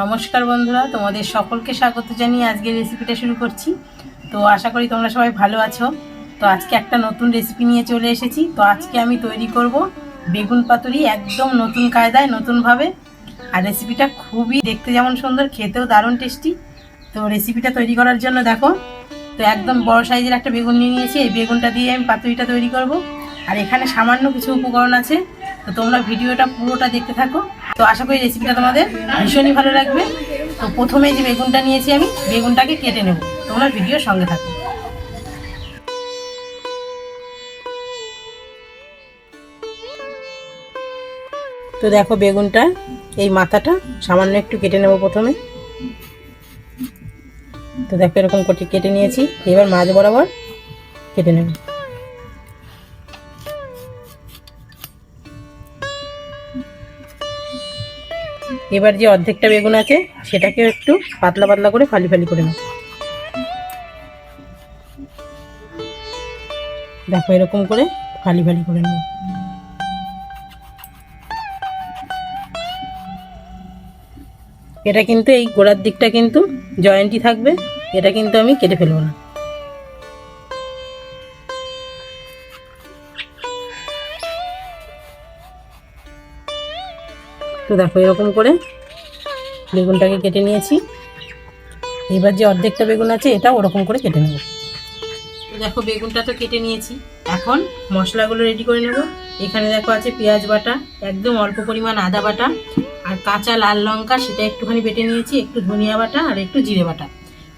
নমস্কার বন্ধুরা, তোমাদের সকলকে স্বাগত জানিয়ে আজকের রেসিপিটা শুরু করছি। তো আশা করি তোমরা সবাই ভালো আছো। তো আজকে একটা নতুন রেসিপি নিয়ে চলে এসেছি। তো আজকে আমি তৈরি করব বেগুন পাতুরি একদম নতুন কায়দায়, নতুনভাবে। আর রেসিপিটা খুবই দেখতে যেমন সুন্দর, খেতেও দারুণ টেস্টি তো রেসিপিটা তৈরি করার জন্য দেখো, তো একদম বড় সাইজের একটা বেগুন নিয়ে নিয়েছি। এই বেগুনটা দিয়ে আমি পাতুরিটা তৈরি করব। আর এখানে সামান্য কিছু উপকরণ আছে। তো তোমরা ভিডিওটা পুরোটা দেখতে থাকো। তো আশা করি রেসিপিটা তোমাদের ভীষণই ভালো লাগবে। তো প্রথমে যে বেগুনটা নিয়েছি আমি, বেগুনটাকে কেটে নেব। তোমরা ভিডিওর সঙ্গে থাকো। তো দেখো বেগুনটা, এই মাথাটা, সামান্য একটু কেটে নেব প্রথমে। তো দেখো এরকম করে কেটে নিয়েছি। এবার মাছ বরাবর কেটে নেব। এবার যে অর্ধেকটা বেগুন আছে সেটাকে একটু পাতলা পাতলা করে ফালি ফালি করে নেব। দেখো এরকম করে ফালি ফালি করে নেব। এটা কিন্তু এই গোড়ার দিকটা কিন্তু জয়েন্টই থাকবে, এটা কিন্তু আমি কেটে ফেলব না। তো দেখো এরকম করে। বেগুনটাকে কেটে নিয়েছি। এবার যে অর্ধেকটা বেগুন আছে এটা ওরকম করে কেটে নেব। দেখো, বেগুনটা তো কেটে নিয়েছি। এখন মশলাগুলো রেডি করে নেব। এখানে দেখো আছে পেঁয়াজ বাটা, একদম অল্প পরিমাণ আদা বাটা আর কাঁচা লাল লঙ্কা, সেটা একটুখানি বেটে নিয়েছি, একটু ধনিয়া বাটা আর একটু জিরে বাটা।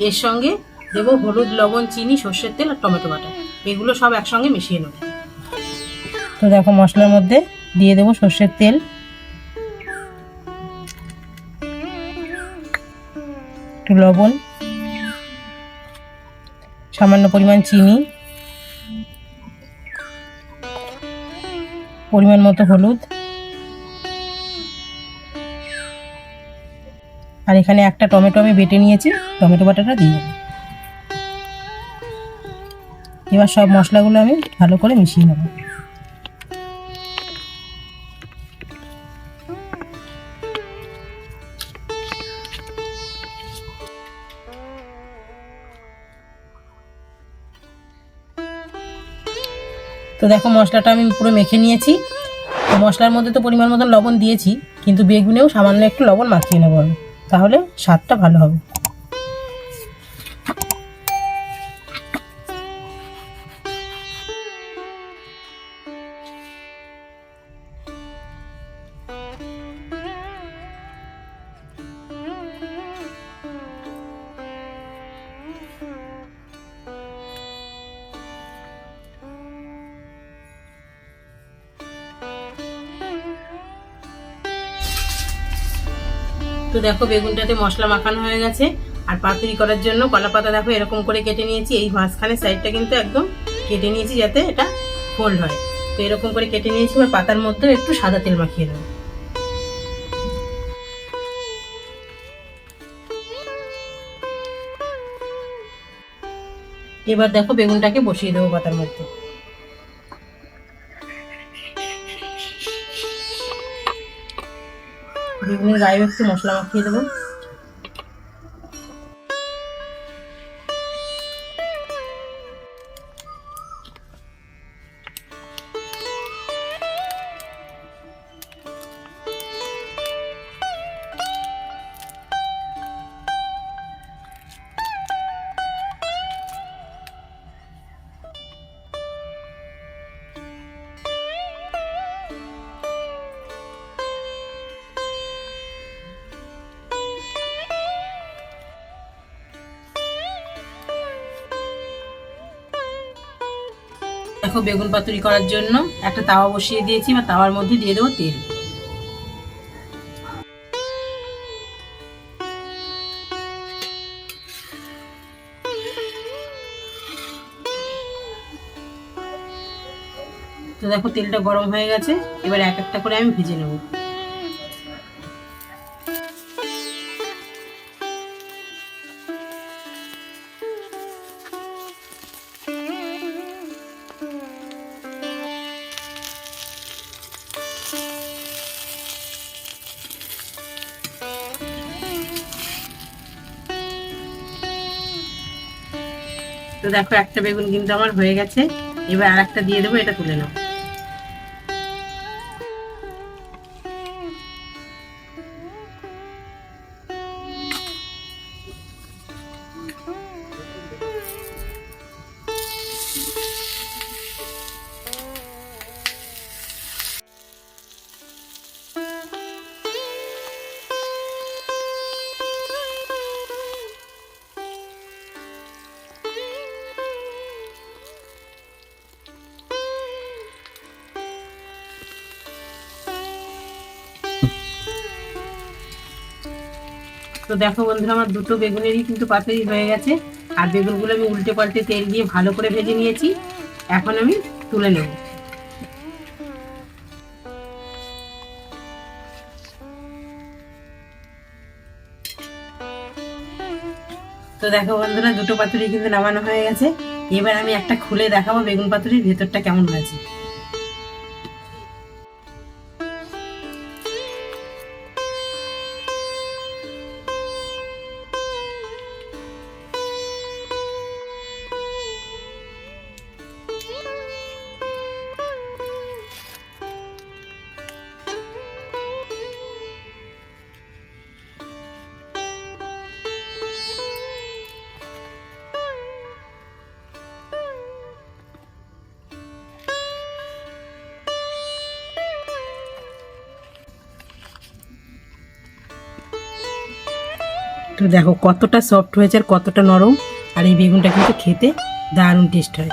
এর সঙ্গে দেবো হলুদ, লবণ, চিনি, সর্ষের তেল আর টমেটো বাটা। এগুলো সব একসঙ্গে মিশিয়ে নেব। তো দেখো, মশলার মধ্যে দিয়ে দেবো সর্ষের তেল। লবণ, সামান্য পরিমাণ চিনি, পরিমাণ মতো হলুদ, আর এখানে একটা টমেটো আমি বেটে নিয়েছি, টমেটো বাটাটা দিয়ে এবার সব মশলাগুলো আমি ভালো করে মিশিয়ে নেব। তো দেখো মশলাটা আমি পুরো মেখে নিয়েছি। তো মশলার মধ্যে তো পরিমাণ মতন লবণ দিয়েছি, কিন্তু বেগুনেও সামান্য একটু লবণ মাখিয়ে নেব তাহলে স্বাদটা ভালো হবে। তো দেখো বেগুনটাতে মশলা মাখানো হয়ে গেছে। আর পাতুরি করার জন্য কলা পাতা দেখো এরকম করে কেটে নিয়েছি। এই মাঝখানে সাইডটা কিন্তু একদম কেটে নিয়েছি যাতে এটা ফোল্ড হয়। তো এরকম করে কেটে নিয়েছি, এবার পাতার মধ্যেও একটু সাদা তেল মাখিয়ে দেবো এবার দেখো বেগুনটাকে বসিয়ে দেবো পাতার মধ্যে। বেগুনের গায়ে একটু মশলা মাখিয়ে দেবো। দেখো বেগুন পাতুরি করার জন্য। একটা তাওয়া বসিয়ে দিয়েছি বা তাওয়ার মধ্যে দিয়ে দেবো তেল। তো দেখো তেলটা গরম হয়ে গেছে, এবার এক একটা করে আমি ভেজে নেব। তো দেখো, একটা বেগুন কিন্তু আমার হয়ে গেছে। এবার আর একটা দিয়ে দেবো, এটা তুলে নাও। তো দেখো বন্ধুরা, আমার দুটো বেগুনেরই কিন্তু পাতুরি হয়ে গেছে। আর বেগুনগুলো আমি উল্টে পাল্টে তেল দিয়ে ভালো করে ভেজে নিয়েছি। এখন আমি তুলে নেব। তো দেখো বন্ধুরা, দুটো পাতুরি কিন্তু নামানো হয়ে গেছে। এবার আমি একটা খুলে দেখাবো বেগুন পাতুরির ভেতরটা কেমন হয়েছে। তো দেখো কতটা সফট হয়েছে আর কতটা নরম। আর এই বেগুনটা কিন্তু খেতে দারুণ টেস্ট হয়।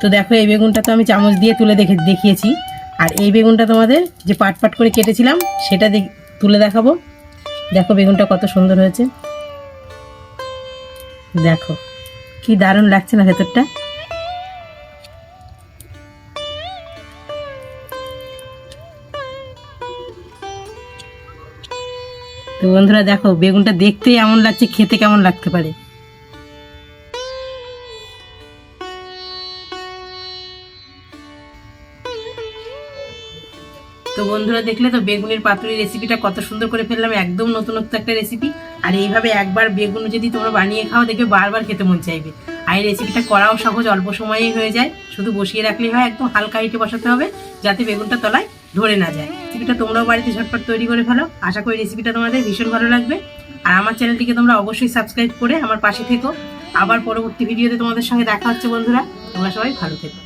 তো দেখো এই বেগুনটা তো আমি চামচ দিয়ে তুলে দেখে দেখিয়েছি। আর এই বেগুনটা তোমাদের যে পাট পাট করে কেটেছিলাম, সেটা দেখ- তুলে দেখাবো। দেখো বেগুনটা কত সুন্দর হয়েছে। দেখো, কি দারুণ লাগছে না ভেতরটা। তো বন্ধুরা দেখো, বেগুনটা দেখতেই এমন লাগছে, খেতে কেমন লাগতে পারে। তো বন্ধুরা দেখলে তো, বেগুনের পাতুরি রেসিপিটা কত সুন্দর করে ফেললাম, একদম নতুনত্ব একটা রেসিপি আর এইভাবে একবার বেগুন যদি তোমরা বানিয়ে খাও, দেখবে বারবার খেতে মন চাইবে। আর এই রেসিপিটা করাও সহজ, অল্প সময়েই হয়ে যায়। শুধু বসিয়ে রাখলেই হয়, একদম হালকা হিটে বসাতে হবে, যাতে বেগুনটা তলায় ধরে না যায়। রেসিপিটা তোমরাও বাড়িতে ঝটপট তৈরি করে ফেলো। আশা করি রেসিপিটা তোমাদের ভীষণ ভালো লাগবে। আর আমার চ্যানেলটিকে তোমরা অবশ্যই সাবস্ক্রাইব করে আমার পাশে থেকো। আবার পরবর্তী ভিডিওতে তোমাদের সঙ্গে দেখা হচ্ছে বন্ধুরা। তোমরা সবাই ভালো থেকো।